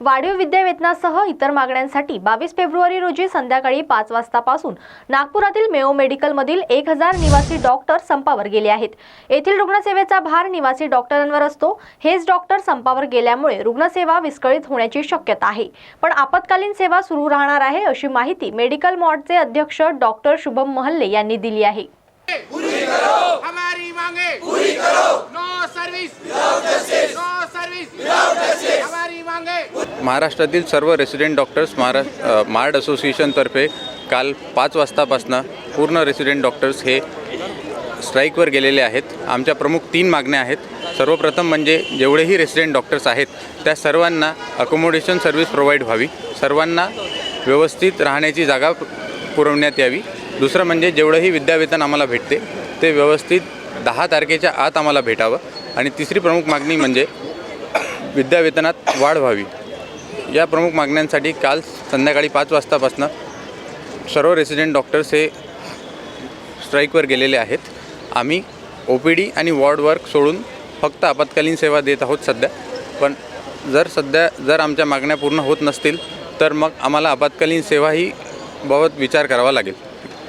वाढीव विद्यावेतनासह इतर मागण्यांसाठी बावीस फेब्रुवारी रोजी संध्याकाळी पाच वाजतापासून नागपुरातील मेओ मेडिकलमधील एक हजार निवासी डॉक्टर संपावर गेले आहेत. येथील रुग्णसेवेचा भार निवासी डॉक्टरांवर असतो. हेच डॉक्टर संपावर गेल्यामुळे रुग्णसेवा विस्कळीत होण्याची शक्यता आहे. पण आपत्कालीन सेवा सुरू राहणार आहे अशी माहिती मेडिकल मॉडचे अध्यक्ष डॉक्टर शुभम महल्ले यांनी दिली आहे. हमारी मांगे। पूरी करो। नो सर्विस नो सर्विस हमारी मांगे महाराष्ट्रातील सर्व रेसिडेंट डॉक्टर्स महारा मार्ड असोसिएशनतर्फे काल पाच वाजतापासनं पूर्ण रेसिडेंट डॉक्टर्स हे स्ट्राईकवर गेलेले आहेत. आमच्या प्रमुख तीन मागण्या आहेत. सर्वप्रथम म्हणजे जेवढेही रेसिडेंट डॉक्टर्स आहेत त्या सर्वांना अकोमोडेशन सर्व्हिस प्रोव्हाइड व्हावी. सर्वांना व्यवस्थित राहण्याची जागा पुरवण्यात यावी. दुसरं म्हणजे जेवढंही विद्यावेतन आम्हाला भेटते ते व्यवस्थित दहा तारखेच्या आत आम्हाला भेटावं. आणि तिसरी प्रमुख मागणी म्हणजे विद्यावेतनात वाढ व्हावी. या प्रमुख मागण्यांसाठी काल संध्याकाळी पाच वाजतापासून सर्व रेसिडेंट डॉक्टर्स हे स्ट्राईकवर गेलेले आहेत. आम्ही ओ पी डी आणि वॉर्ड वर्क सोडून फक्त आपत्कालीन सेवा देत आहोत सध्या. पण जर सध्या जर आमच्या मागण्या पूर्ण होत नसतील तर मग आम्हाला आपत्कालीन सेवाही बाबत विचार करावा लागेल.